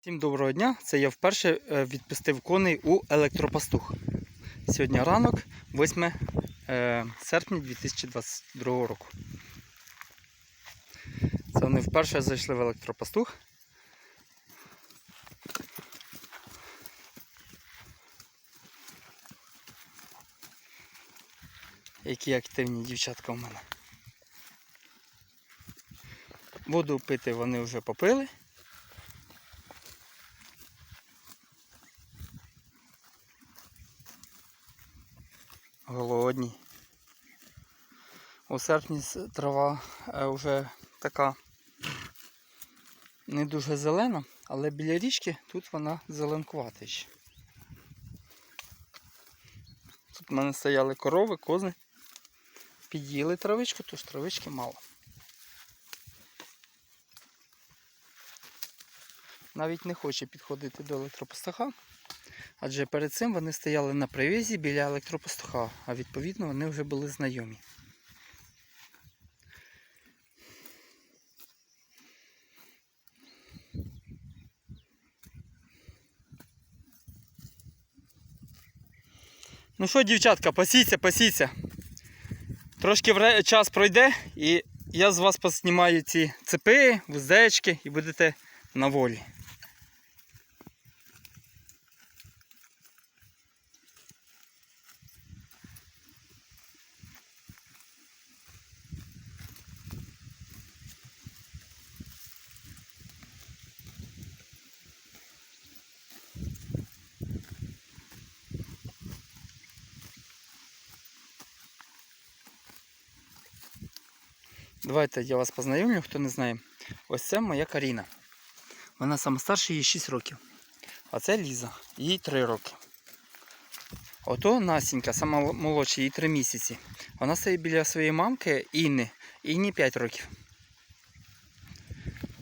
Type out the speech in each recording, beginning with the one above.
Всім доброго дня! Це я вперше е, відпустив коней у електропастух. Сьогодні ранок, 8 е, серпня 2022 року. Це вони вперше зайшли в електропастух. Які активні дівчатка в мене. Воду пити вони вже попили. Голодні. У серпні трава е, вже така не дуже зелена, але біля річки тут вона зеленкувата ще. Тут в мене стояли корови, кози. Під'їли травичку, тож травички мало. Навіть не хоче підходити до електропостаха, Адже перед цим вони стояли на привізі біля електропастуха, а відповідно вони вже були знайомі. Ну що, дівчатка, пасіться, пасіться. Трошки час пройде і я з вас поснімаю ці цепи, вуздечки і будете на волі. Давайте я вас познайомлю, хто не знає. Ось це моя Каріна. Вона сама старша, їй 6 років. А це Ліза, їй 3 роки. Ото Насінька, сама молодша, їй 3 місяці. Вона стоїть біля своєї мамки Інни. Інні 5 років.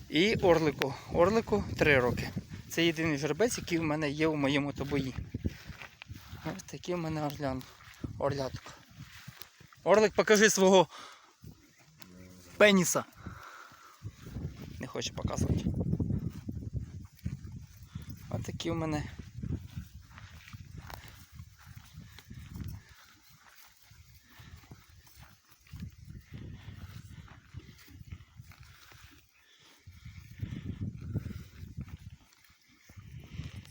І Орлику. Орлику 3 роки. Це єдиний жеребець, який в мене є у моєму тобої. Ось такий в мене орлян. Орляток. Орлик, покажи свого пеніса. Не хоче показувати. Ось такі у мене.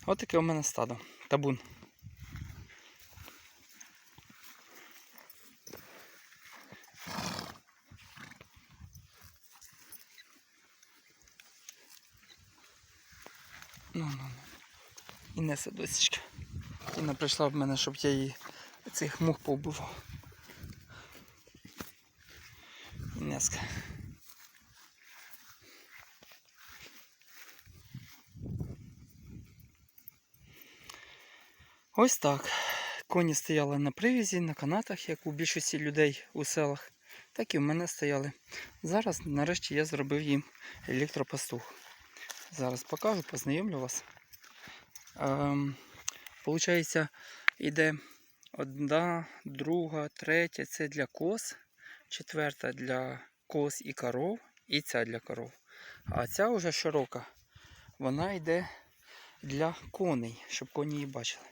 Ось таке у мене стадо. Табун. Ну, ну, ну. І несе досічка. Інна прийшла в мене, щоб я її цих мух повбивав. Інеска. Ось так. Коні стояли на привізі, на канатах, як у більшості людей у селах, так і в мене стояли. Зараз нарешті я зробив їм електропастух. Зараз покажу, познайомлю вас. Ем, Получається, йде одна, друга, третя це для коз, четверта для коз і коров, і ця для коров. А ця вже широка, вона йде для коней, щоб коні її бачили.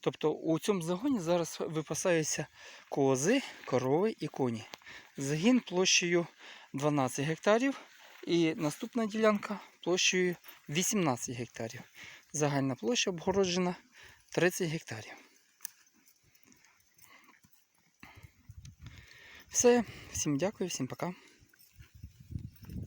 Тобто у цьому загоні зараз випасаються кози, корови і коні. Загін площею 12 гектарів і наступна ділянка площею 18 гектарів. Загальна площа обгороджена 30 гектарів. Все, всім дякую, всім пока.